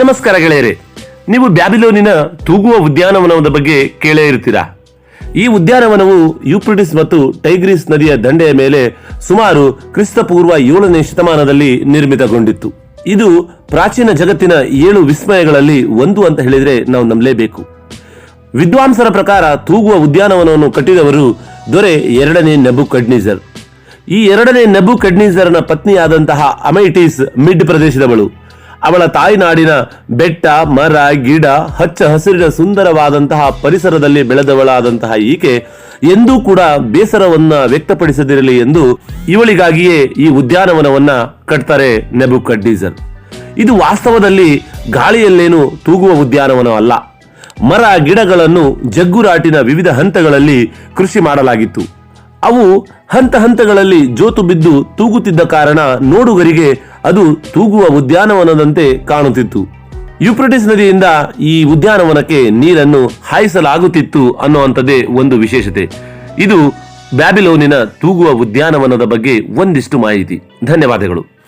ನಮಸ್ಕಾರ ಗೆಳೆಯರೆ, ನೀವು ಬ್ಯಾಬಿಲೋನಿನ ತೂಗುವ ಉದ್ಯಾನವನದ ಬಗ್ಗೆ ಕೇಳೇ ಇರ್ತೀರಾ ಈ ಉದ್ಯಾನವನವು ಯೂಪ್ರಿಟಿಸ್ ಮತ್ತು ಟೈಗ್ರಿಸ್ ನದಿಯ ದಂಡೆಯ ಮೇಲೆ ಸುಮಾರು ಕ್ರಿಸ್ತಪೂರ್ವ ಏಳನೇ ಶತಮಾನದಲ್ಲಿ ನಿರ್ಮಿತಗೊಂಡಿತ್ತು. ಇದು ಪ್ರಾಚೀನ ಜಗತ್ತಿನ ಏಳು ವಿಸ್ಮಯಗಳಲ್ಲಿ ಒಂದು ಅಂತ ಹೇಳಿದರೆ ನಾವು ನಂಬಲೇಬೇಕು. ವಿದ್ವಾಂಸರ ಪ್ರಕಾರ ತೂಗುವ ಉದ್ಯಾನವನವನ್ನು ಕಟ್ಟಿದವರು ದೊರೆ ಎರಡನೇ ನಬು ಕಡ್ನಿಜರ್ ಈ ಎರಡನೇ ನೆಬು ಕಡ್ನಿಜರ್ನ ಪತ್ನಿಯಾದಂತಹ ಅಮೈಟಿಸ್ ಮಿಡ್ ಪ್ರದೇಶದವಳು. ಅವಳ ತಾಯ್ನಾಡಿನ ಬೆಟ್ಟ, ಮರ, ಗಿಡ, ಹಚ್ಚ ಹಸಿರಿನ ಸುಂದರವಾದಂತಹ ಪರಿಸರದಲ್ಲಿ ಬೆಳೆದವಳಾದಂತಹ ಈಕೆ ಎಂದೂ ಕೂಡ ಬೇಸರವನ್ನ ವ್ಯಕ್ತಪಡಿಸದಿರಲಿ ಎಂದು ಇವಳಿಗಾಗಿಯೇ ಈ ಉದ್ಯಾನವನವನ್ನ ಕಟ್ತಾರೆ ನೆಬು ಇದು ವಾಸ್ತವದಲ್ಲಿ ಗಾಳಿಯಲ್ಲೇನು ತೂಗುವ ಉದ್ಯಾನವನ ಅಲ್ಲ. ಮರ, ಗಿಡಗಳನ್ನು ಜಗ್ಗುರಾಟಿನ ವಿವಿಧ ಹಂತಗಳಲ್ಲಿ ಕೃಷಿ ಮಾಡಲಾಗಿತ್ತು. ಅವು ಹಂತ ಹಂತಗಳಲ್ಲಿ ಜೋತು ಬಿದ್ದು ತೂಗುತ್ತಿದ್ದ ಕಾರಣ ನೋಡುಗರಿಗೆ ಅದು ತೂಗುವ ಉದ್ಯಾನವನದಂತೆ ಕಾಣುತ್ತಿತ್ತು. ಯುಪ್ರಟಿಸ್ ನದಿಯಿಂದ ಈ ಉದ್ಯಾನವನಕ್ಕೆ ನೀರನ್ನು ಹಾಯಿಸಲಾಗುತ್ತಿತ್ತು ಅನ್ನುವಂಥದ್ದೇ ಒಂದು ವಿಶೇಷತೆ. ಇದು ಬ್ಯಾಬಿಲೋನಿನ ತೂಗುವ ಉದ್ಯಾನವನದ ಬಗ್ಗೆ ಒಂದಿಷ್ಟು ಮಾಹಿತಿ. ಧನ್ಯವಾದಗಳು.